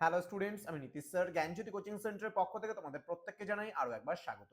Hello students আমি Nitish sir. জ্ঞানজ্যোতি coaching সেন্টারের পক্ষ থেকে তোমাদের প্রত্যেককে জানাই আরও একবার স্বাগত।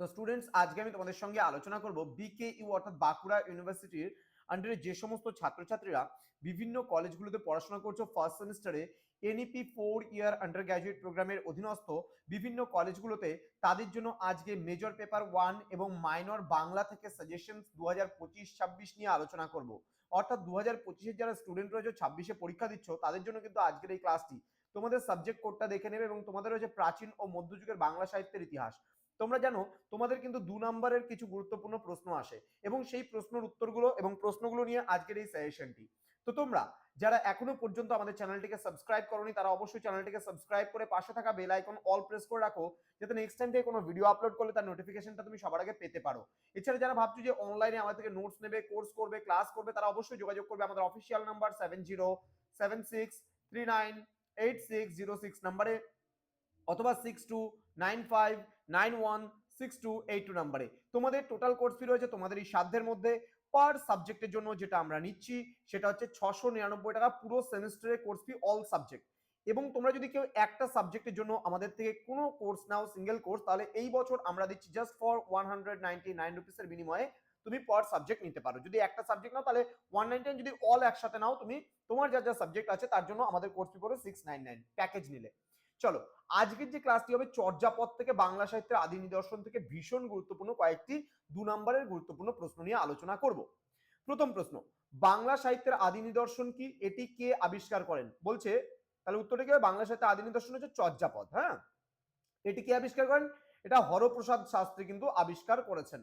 তো স্টুডেন্টস আজকে আমি তোমাদের সঙ্গে আলোচনা করব বিকেইউ অর্থাৎ বাঁকুড়া ইউনিভার্সিটির আন্ডারে যে সমস্ত ছাত্রছাত্রীরা বিভিন্ন কলেজগুলোতে পড়াশোনা করছ ফার্স্ট সেমিস্টারে NEP four year undergraduate প্রোগ্রামের অধীনস্থ বিভিন্ন কলেজগুলোতে তাদের জন্য আজকে মেজর পেপার ওয়ান এবং মাইনর বাংলা থেকে সাজেশন দু হাজার পঁচিশ, ছাব্বিশ নিয়ে আলোচনা করব। অর্থাৎ দু হাজার পঁচিশের যারা স্টুডেন্ট রয়েছে, ছাব্বিশে পরীক্ষা দিচ্ছ, তাদের জন্য কিন্তু আজকের এই ক্লাসটি তোমাদের সাবজেক্ট কোডটা দেখে নেবে এবং তোমাদের রয়েছে প্রাচীন ও মধ্যযুগের বাংলা সাহিত্যের ইতিহাস। তোমরা জানো, তোমাদের কিন্তু দু নম্বরের কিছু গুরুত্বপূর্ণ প্রশ্ন আসে এবং সেই প্রশ্নের উত্তরগুলো এবং প্রশ্নগুলো নিয়ে আজকের এই সাজেশনটি তো তোমরা, যারা এখনও পর্যন্ত আমাদের চ্যানেলটিকে সাবস্ক্রাইব করনি, তারা অবশ্যই চ্যানেলটিকে সাবস্ক্রাইব করে পাশে থাকা বেল আইকন অল প্রেস করে রাখো, যাতে নেক্সট টাইম থেকে কোনো ভিডিও আপলোড করলে তার নোটিফিকেশনটা তুমি সবার আগে পেতে পারো। এছাড়া যারা ভাবছ যে অনলাইনে আমাদের থেকে নোটস নেবে কোর্স করবে ক্লাস করবে, তারা অবশ্যই যোগাযোগ করবে আমাদের official number seven zero seven six three nine eight six zero six নাম্বারে অথবা six two nine five nine one six two eight two নাম্বারে তোমাদের টোটাল কোর্স ফি রয়েছে তোমাদের এই সাধ্যের মধ্যে। পার সাবজেক্টের জন্য যেটা আমরা নিচ্ছি, সেটা হচ্ছে ছশো নিরানব্বই টাকা পুরো সেমিস্টারের কোর্স ফি অল সাবজেক্ট এবং তোমরা যদি কেউ একটা সাবজেক্টের জন্য আমাদের থেকে কোনো কোর্স নাও সিঙ্গেল কোর্স তাহলে এই বছর আমরা দিচ্ছি just for one hundred ninety nine রুপিসের বিনিময়ে তুমি পার সাবজেক্ট নিতে পারো। যদি একটা সাবজেক্ট নাও, তাহলে ওয়ান নাইনটি যদি অল একসাথে নাও তুমি, তোমার যা যা সাবজেক্ট আছে, তার জন্য আমাদের কোর্স ফি পড়বে সিক্স নাইন নাইন প্যাকেজ নিলে। চলো, আজকের যে ক্লাসটি হবে চর্যাপদ থেকে বাংলা সাহিত্যের আদি নিদর্শন থেকে ভীষণ গুরুত্বপূর্ণ কয়েকটি দু নম্বরের গুরুত্বপূর্ণ প্রশ্ন নিয়ে আলোচনা করব। প্রথম প্রশ্ন, বাংলা সাহিত্যের আদি নিদর্শন কি? এটি কে আবিষ্কার করেন? বলছে, তাহলে উত্তরটা কি হবে বাংলা সাহিত্যের আদি নিদর্শন হচ্ছে চর্যাপদ হ্যাঁ? এটি কে আবিষ্কার করেন? এটা হরপ্রসাদ শাস্ত্রী কিন্তু আবিষ্কার করেছেন।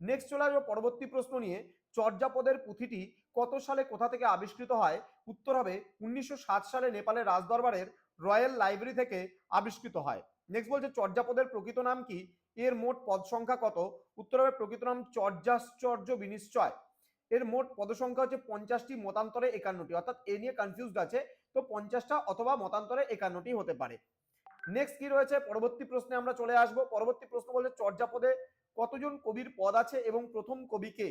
নেক্সট চলে আসব পরবর্তী প্রশ্ন নিয়ে। চর্যাপদের পুঁথিটি কত সালে কোথা থেকে আবিষ্কৃত হয়? উত্তর হবে উনিশশো সাত সালে নেপালের রাজদরবারের রয়্যাল লাইব্রেরি থেকে আবিষ্কৃত হয়। নেক্সট বলছে, চর্যাপদের প্রকৃত নাম কি? এর মোট পদ সংখ্যা কত? উত্তর হবে, প্রকৃত নাম চর্যাশ্চর্য বিনিশ্চয়। এর মোট পদ সংখ্যা হচ্ছে পঞ্চাশটি, মতান্তরে একান্নটি। অর্থাৎ এ নিয়ে কনফিউজড আছে, তো পঞ্চাশটা অথবা মতান্তরে একান্নটি হতে পারে। নেক্সট কি রয়েছে? পরবর্তী প্রশ্নে আমরা চলে আসব। পরবর্তী প্রশ্ন বলছে, চর্যাপদে কতজন কবির পদ আছে এবং প্রথম কবিকে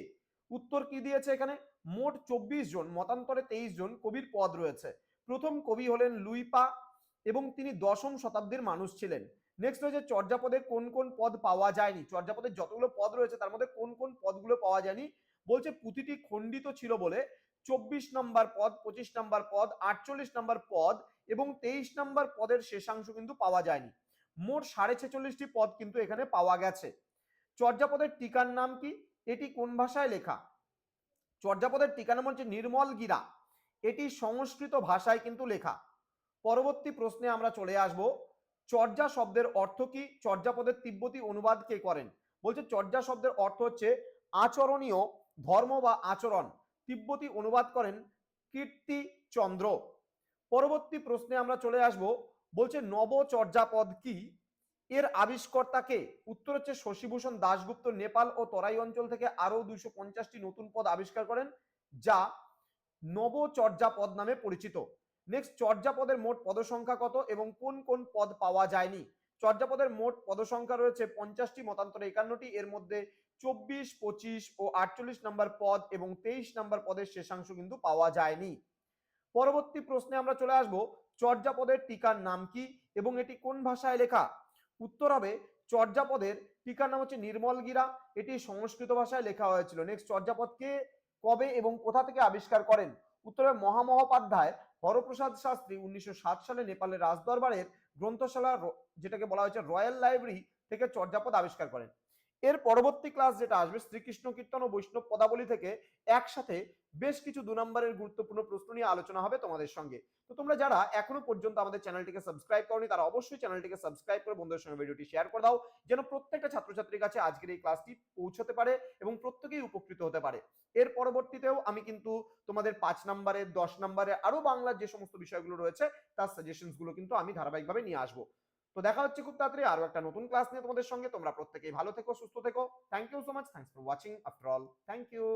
উত্তর কি দিয়েছে এখানে? মোট চব্বিশ জন, মতান্তরে তেইশ জন কবির পদ রয়েছে। প্রথম কবি হলেন লুইপা এবং তিনি দশম শতাব্দীর মানুষ ছিলেন। নেক্সট রয়েছে চর্যাপদে কোন কোন পদ পাওয়া যায়নি? চর্যাপদের যতগুলো পদ রয়েছে, তার মধ্যে কোন কোন পদগুলো পাওয়া যায়নি? বলছে পুঁথিটি খণ্ডিত ছিল বলে চব্বিশ নম্বর পদ, পঁচিশ নম্বর পদ, আটচল্লিশ নম্বর পদ এবং তেইশ নম্বর পদের শেষাংশ কিন্তু পাওয়া যায়নি। মোট সাড়ে ছেচল্লিশটি পদ কিন্তু এখানে পাওয়া গেছে। চর্যাপদের টিকার নাম কি? এটি কোন ভাষায় লেখা? চর্যাপদের টিকা নাম হচ্ছে নির্মল গিরা। এটি সংস্কৃত ভাষায় কিন্তু লেখা। পরবর্তী প্রশ্নে আমরা চলে আসব। চর্যা শব্দের অর্থ কি? চর্যাপদের তিব্বতী অনুবাদ কে করেন? বলছে চর্যা শব্দের অর্থ হচ্ছে আচরণীয় ধর্ম বা আচরণ। তিব্বতী অনুবাদ করেন কীর্তি চন্দ্র পরবর্তী প্রশ্নে আমরা চলে আসব। বলছে নবচর্যাপদ কি? এর আবিষ্কর্তাকে উত্তর হচ্ছে শশীভূষণ দাশগুপ্ত, নেপাল ও তরাই অঞ্চল থেকে আরও দুইশো পঞ্চাশটি নতুন পদ আবিষ্কার করেন, যা নবচর্যাপদ নামে পরিচিত। নেক্সট চর্যাপদের মোট পদসংখ্যা কত এবং কোন কোন পদ পাওয়া যায়নি? চর্যাপদের মোট পদসংখ্যা রয়েছে পঞ্চাশটি, মতান্তরে একান্নটি। এর মধ্যে চব্বিশ, পঁচিশ ও আটচল্লিশ নম্বর পদ এবং তেইশ নম্বর পদের শেষাংশ কিন্তু পাওয়া যায়নি। পরবর্তী প্রশ্নে আমরা চলে আসব, চর্যাপদের টিকার নাম কি এবং এটি কোন ভাষায় লেখা? উত্তর হবে, চর্যাপদের টিকার নাম হচ্ছে নির্মল গিরা। এটি সংস্কৃত ভাষায় লেখা হয়েছিল। নেক্সট চর্যাপদকে কবে এবং কোথা থেকে আবিষ্কার করেন? উত্তর মহামহোপাধ্যায় হরপ্রসাদ শাস্ত্রী উনিশশো সাত সালে নেপালের রাজদরবারের গ্রন্থশালা যেটাকে বলা হয়েছে রয়্যাল লাইব্রেরি থেকে চর্যাপদ আবিষ্কার করেন। এর পরবর্তী ক্লাস যেটা আসবে শ্রীকৃষ্ণ কীর্তন ও বৈষ্ণব পদাবলী থেকে একসাথে বেশ কিছু দু নম্বরের গুরুত্বপূর্ণ প্রশ্ন নিয়ে আলোচনা হবে তোমাদের সঙ্গে। তো তোমরা যারা এখনও পর্যন্ত আমাদের চ্যানেলটিকে সাবস্ক্রাইব করনি, তারা অবশ্যই চ্যানেলটিকে সাবস্ক্রাইব করে বন্ধুদের সঙ্গে ভিডিওটি শেয়ার করে দাও, যেন প্রত্যেকটা ছাত্রছাত্রীর কাছে আজকের এই ক্লাসটি পৌঁছতে পারে এবং প্রত্যেকেই উপকৃত হতে পারে। এর পরবর্তীতেও আমি কিন্তু তোমাদের পাঁচ নম্বরে, দশ নম্বরে, আরও বাংলার যে সমস্ত বিষয়গুলো রয়েছে, তার সাজেশনগুলো কিন্তু আমি ধারাবাহিকভাবে নিয়ে আসব। তো দেখা হচ্ছে খুব তাড়াতাড়ি আরও একটা নতুন ক্লাস নিয়ে তোমাদের সঙ্গে। তোমরা প্রত্যেকেই ভালো থেকো, সুস্থ থেকো। Thank you so much thank for watching after all thank you